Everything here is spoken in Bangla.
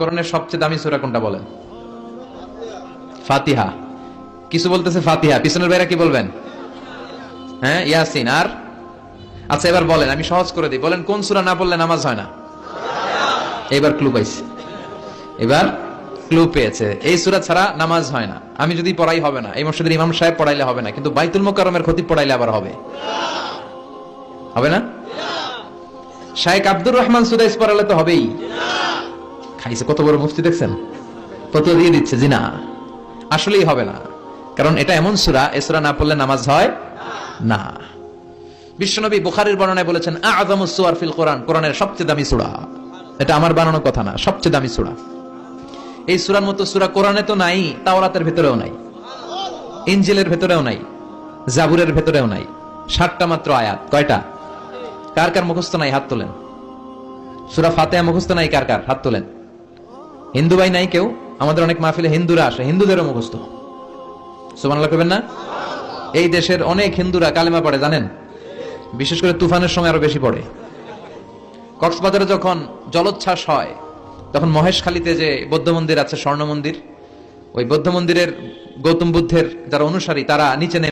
কোরআনের সবচেয়ে দামি সূরা কোনটা বলেন? ফাতিহা। কিছু বলতেছে ফাতিহা। পিছনের ভাইরা কি বলবেন? হ্যাঁ ইয়াসিন। আর? আচ্ছা এবার বলেন, আমি সহজ করে দিই। বলেন, কোন সূরা না পড়লে নামাজ হয় না? এবার ক্লু পাইছি। এবার ক্লু পেয়েছে। এই সুরা ছাড়া নামাজ হয় না। আমি যদি পড়াই হবে না, এই মসজিদের ইমাম সাহেব পড়াইলে হবে না, কিন্তু বাইতুল মোকাররমের ক্ষতি পড়াইলে আবার হবে। হবে না? শাইখ আব্দুর রহমান সুদাইস পড়ালে তো হবেই। খাইছে, কত বড় মুফতি দেখছেন? কত দিয়ে দিচ্ছে জি না আসলেই হবে না, কারণ এটা এমন সুরা, এ সূরা না পড়লে নামাজ হয় না। বিশ্বনবী বুখারীর বর্ণনায় বলেছেন আযমুস সুওয়ার ফিল কোরআন, কোরআনের সবচেয়ে দামি সূরা। এটা আমার বানানো কথা না, সবচেয়ে দামি সূরা। এই সূরার মতো সুরা কোরআনে তো নাই, তাওরাতের ভেতরেও নাই, ইনজিলের ভেতরেও নাই, জাবুরের ভেতরেও নাই। ষাটটা মাত্র আয়াত, কয়টা? কার কার মুখস্থ নাই, হাত তোলেন। সুরা ফাতিহা মুখস্থ নাই, কার কার? হাত তোলেন। হিন্দু ভাই নাই কেউ, আমাদের অনেক মাহফিলে হিন্দুরা আসে, হিন্দুদেরও মুখস্থ। সুবহানাল্লাহ কইবেন না? এই দেশের অনেক হিন্দুরা কালেমা পড়ে, জানেন? বিশেষ করে তুফানের সময় আরও বেশি পড়ে। কক্সবাজারে যখন জলোচ্ছ্বাস হয়, তখন মহেশখালীতে যে বৌদ্ধ মন্দির আছে, স্বর্ণ মন্দির, ওই বৌদ্ধ মন্দিরের গৌতম বুদ্ধের যারা অনুসারী, তারা নিচে নেমে